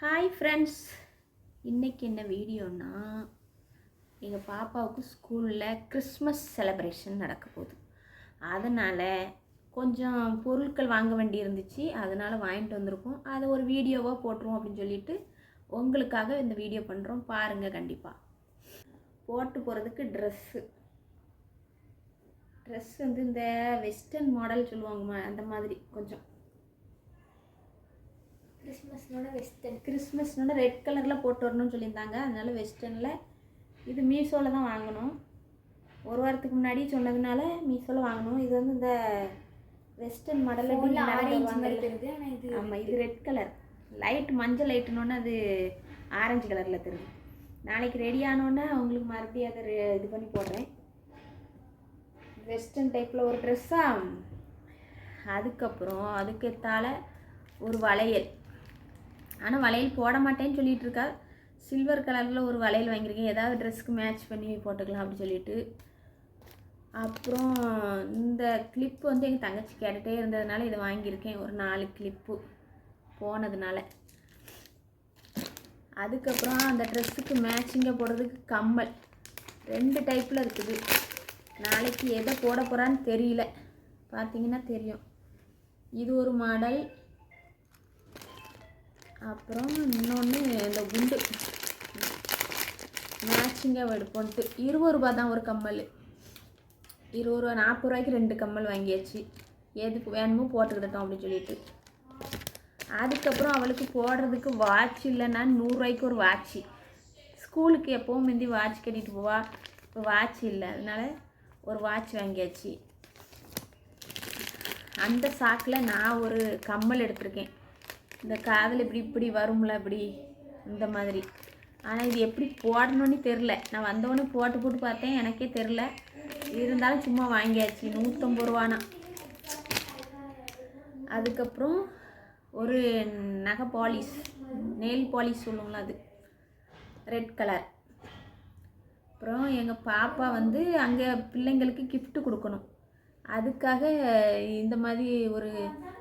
Hi friends இன்றைக்கி என்ன வீடியோன்னா எங்கள் பாப்பாவுக்கு ஸ்கூலில் கிறிஸ்மஸ் செலப்ரேஷன் நடக்க போகுது. அதனால் கொஞ்சம் பொருட்கள் வாங்க வேண்டி இருந்துச்சு. அதனால் வாங்கிட்டு வந்திருக்கோம். அதை ஒரு வீடியோவாக போட்டுருவோம் அப்படின்னு சொல்லிட்டு உங்களுக்காக இந்த வீடியோ பண்ணுறோம் பாருங்கள் கண்டிப்பாக போட்டு போகிறதுக்கு ட்ரெஸ்ஸு ட்ரெஸ் வந்து இந்த வெஸ்டர்ன் மாடல் சொல்லுவாங்கம்மா அந்த மாதிரி கொஞ்சம். கிறிஸ்மஸ்னோட வெஸ்டர்ன் கிறிஸ்மஸ்னோட ரெட் கலரில் போட்டு வரணும்னு சொல்லியிருந்தாங்க. அதனால வெஸ்டர்னில் இது மீஷோவில் தான் வாங்கணும். ஒரு வாரத்துக்கு முன்னாடி சொன்னதுனால மீஷோவில் வாங்கணும். இது வந்து இந்த வெஸ்டர்ன் மாடலில் ஆரஞ்சு மாதிரி தெரியுது ஆனால் இது ஆமாம் இது ரெட் கலர் லைட் மஞ்சள் லைட்டுனோடனே அது ஆரஞ்சு கலரில் தெரியுது. நாளைக்கு ரெடி ஆனோடனே உங்களுக்கு மறுபடியும் அதை இது பண்ணி போடுறேன். வெஸ்டர்ன் டைப்பில் ஒரு ட்ரெஸ்ஸாக அதுக்கப்புறம் அதுக்கு எத்தால ஒரு வளையல். ஆனால் வளையல் போட மாட்டேன்னு சொல்லிட்டு இருக்கா சில்வர் கலரில் ஒரு வளையல் வாங்கியிருக்கேன். ஏதாவது ட்ரெஸ்க்கு மேட்ச் பண்ணி போட்டுக்கலாம் அப்படின்னு சொல்லிட்டு. அப்புறம் இந்த கிளிப்பு வந்து எங்கள் தங்கச்சி கேட்டுகிட்டே இருந்ததுனால இதை வாங்கியிருக்கேன். ஒரு நாலு கிளிப்பு போனதுனால. அதுக்கப்புறம் அந்த ட்ரெஸ்ஸுக்கு மேட்சிங்காக போடுறதுக்கு கம்மல். ரெண்டு டைப்பில் இருக்குது. நாளைக்கு எதை போட போகிறான்னு தெரியல. பார்த்தீங்கன்னா தெரியும். இது ஒரு மாடல் அப்புறம் இன்னொன்று இந்த குண்டு. மேட்சிங்காக எடுப்போன்ட்டு. இருபது ரூபா தான் ஒரு கம்மல். இருபது ரூபா நாற்பது ரூபாய்க்கு ரெண்டு கம்மல் வாங்கியாச்சு. எதுக்கு வேணுமோ போட்டுக்கிட்டோம் அப்படின்னு சொல்லிட்டு. அதுக்கப்புறம் அவளுக்கு போடுறதுக்கு வாட்ச் இல்லைன்னா நூறுரூவாய்க்கு ஒரு வாட்ச்சு ஸ்கூலுக்கு எப்போவும் முந்தி வாட்ச் கட்டிட்டு போவா. இப்போ வாட்ச் இல்லை. அதனால ஒரு வாட்ச் வாங்கியாச்சு. அந்த சாக்கில் நான் ஒரு கம்மல் எடுத்திருக்கேன். இந்த காதில் இப்படி இப்படி வரும்ல இப்படி இந்த மாதிரி. ஆனால் இது எப்படி போடணும்னு தெரில நான் வந்தவொடனே போட்டு போட்டு பார்த்தேன் எனக்கே தெரில இருந்தாலும் சும்மா வாங்கியாச்சு நூற்றம்பது ரூபானா. அதுக்கப்புறம் ஒரு நகை பாலிஷ் நெயில் பாலிஷ் சொல்லுங்களா அது. ரெட் கலர் அப்புறம் எங்கள் பாப்பா வந்து அங்கே பிள்ளைங்களுக்கு கிஃப்ட்டு கொடுக்கணும். அதுக்காக இந்த மாதிரி ஒரு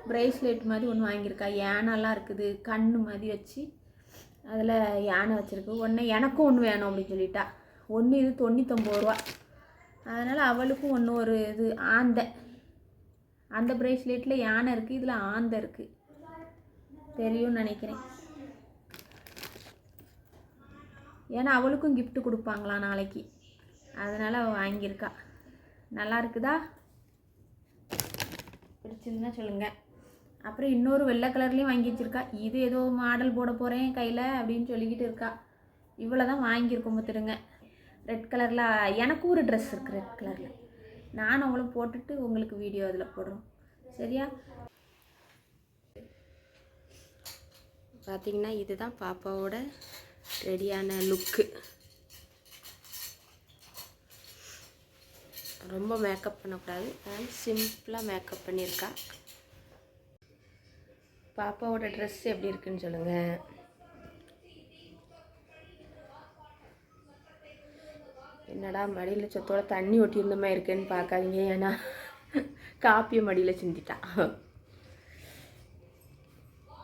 ப்ரேஸ்லெட் மாதிரி ஒன்று வாங்கியிருக்கா. யானைலாம் இருக்குது கண் மாதிரி வச்சு அதில் யானை வச்சுருக்கு. ஒன்று எனக்கும் ஒன்று வேணும் அப்படின்னு சொல்லிட்டா. ஒன்று இது தொண்ணூத்தொம்பது ரூபா. அதனால் அவளுக்கும் ஒன்று ஒரு இது ஆந்தை. அந்த ப்ரேஸ்லெட்டில் யானை இருக்குது இதில் ஆந்தை இருக்குது தெரியும்னு நினைக்கிறேன். ஏன்னா அவளுக்கும் கிஃப்ட் கொடுப்பாங்களா நாளைக்கு. அதனால் அவள் வாங்கியிருக்கா. நல்லா இருக்குதா? பிடிச்சிருந்தா சொல்லுங்கள் அப்புறம் இன்னொரு வெள்ளை கலர்லேயும் வாங்கி வச்சிருக்கா. இது ஏதோ மாடல் போட போகிறேன் கையில் அப்படின்னு சொல்லிக்கிட்டு இருக்கா. இவ்வளோ தான் வாங்கியிருக்கோம் பார்த்துடுங்க ரெட் கலரில் எனக்கும் ஒரு ட்ரெஸ் இருக்குது ரெட் கலரில் நானும் அவளும் போட்டுட்டு உங்களுக்கு வீடியோ அதில் போடுறோம். சரியா? பார்த்தீங்கன்னா இதுதான் பாப்பாவோட ரெடியான லுக்கு ரொம்ப மேக்கப் பண்ணக்கூடாது. அதனால் சிம்பிளாக மேக்கப் பண்ணியிருக்கா. பாப்பாவோட ட்ரெஸ் எப்படி இருக்குன்னு சொல்லுங்கள் என்னடா மடியில் சொத்தோட தண்ணி ஒட்டியிருந்த மாதிரி இருக்குன்னு பார்க்காதீங்க. ஏன்னா காப்பியை மடியில் சிந்திட்டான்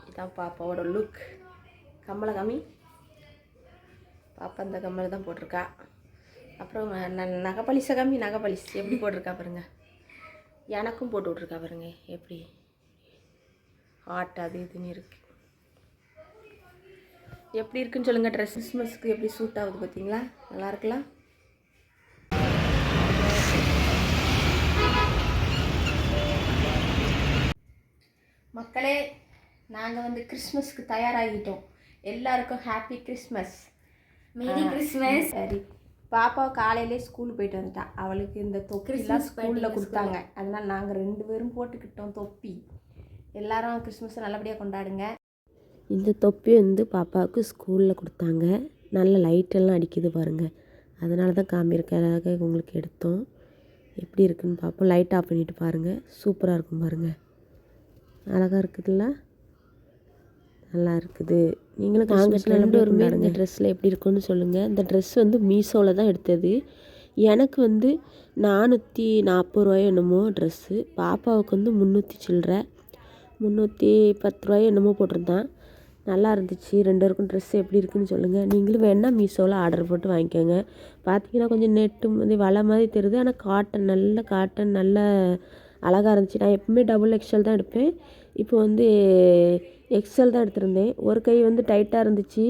இதான் பாப்பாவோட லுக் கம்மலை கம்மி பாப்பா இந்த கம்மல் தான் போட்டிருக்கா. அப்புறம் ந- நகைப்பளிச கம்மி நகைப்பளிஸ் எப்படி போட்டிருக்கா பாருங்க. எனக்கும் போட்டு விட்ருக்கா பாருங்க. எப்படி? ஹாட் அது இதுன்னு இருக்கு. எப்படி இருக்குன்னு சொல்லுங்கள் ட்ரெஸ் கிறிஸ்மஸ்க்கு எப்படி சூட் ஆகுது பார்த்தீங்களா? நல்லா இருக்கலாம் மக்களே நாங்கள் வந்து கிறிஸ்மஸ்க்கு தயாராகிட்டோம். எல்லாருக்கும் ஹாப்பி கிறிஸ்மஸ் மேரி கிறிஸ்மஸ் சரி. பாப்பா காலையிலே ஸ்கூல் போயிட்டு வந்துட்டா. அவளுக்கு இந்த தொப்பிலாம் ஸ்கூலில் கொடுத்தாங்க. அதனால நாங்கள் ரெண்டு பேரும் போட்டுக்கிட்டோம் தொப்பி. எல்லாரும் கிறிஸ்மஸை நல்லபடியாக கொண்டாடுங்க. இந்த தொப்பி வந்து பாப்பாவுக்கு ஸ்கூலில் கொடுத்தாங்க. நல்ல லைட்டெல்லாம் அடிக்குது பாருங்கள் அதனால தான் காமியிருக்காக உங்களுக்கு எடுத்தோம். எப்படி இருக்குன்னு பார்ப்போம் லைட் ஆஃப் பண்ணிட்டு பாருங்கள் சூப்பராக இருக்கும் பாருங்கள் அழகாக இருக்குதுல்ல? நல்லா இருக்குது. நீங்களும் நாங்கள் ரெண்டு பேருமே இந்த ட்ரெஸ்ஸில் எப்படி இருக்குன்னு சொல்லுங்கள் இந்த ட்ரெஸ் வந்து மீஷோவில் தான் எடுத்தது. எனக்கு வந்து நானூற்றி நாற்பது ரூபாயோ என்னமோ ட்ரெஸ்ஸு பாப்பாவுக்கு வந்து முந்நூற்றி சில்லற. முந்நூற்றி பத்து ரூபாயோ என்னமோ போட்டிருந்தான். நல்லா இருந்துச்சு. ரெண்டு பேருக்கும் ட்ரெஸ் எப்படி இருக்குன்னு சொல்லுங்கள் நீங்களும் வேணால் மீஷோவில் ஆர்டர் போட்டு வாங்கிக்கோங்க. பார்த்தீங்கன்னா கொஞ்சம் நெட்டு மாதிரி வலை மாதிரி தெரியுது. ஆனால் காட்டன் நல்ல காட்டன் நல்ல அழகாக இருந்துச்சு. நான் எப்பவுமே டபுள் எக்ஸ்எல் தான் எடுப்பேன். இப்போ வந்து எக்ஸ்எல் தான் எடுத்திருந்தேன். ஒரு கை வந்து டைட்டாக இருந்துச்சு.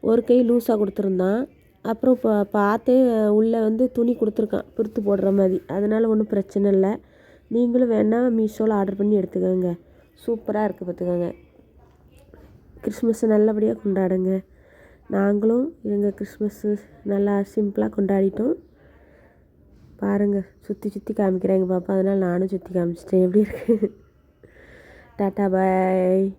ஒரு கை லூஸாக கொடுத்துருந்தான். அப்புறம் இப்போ பார்த்தே உள்ளே வந்து துணி கொடுத்துருக்கான். பிரித்து போடுற மாதிரி. அதனால் ஒன்றும் பிரச்சனை இல்லை. நீங்களும் வேணால் மீஷோவில் ஆர்டர் பண்ணி எடுத்துக்கோங்க. சூப்பராக இருக்குது பார்த்துக்கோங்க. கிறிஸ்மஸை நல்லபடியாக கொண்டாடுங்க. நாங்களும் எங்கள் கிறிஸ்மஸ்ஸு நல்லா சிம்பிளாக கொண்டாடிட்டோம். பாருங்கள் சுற்றி சுற்றி காமிக்கிறேன் எங்கள் பாப்பா. அதனால் நானும் சுற்றி காமிச்சிட்டேன். எப்படி இருக்கு? Tata bye.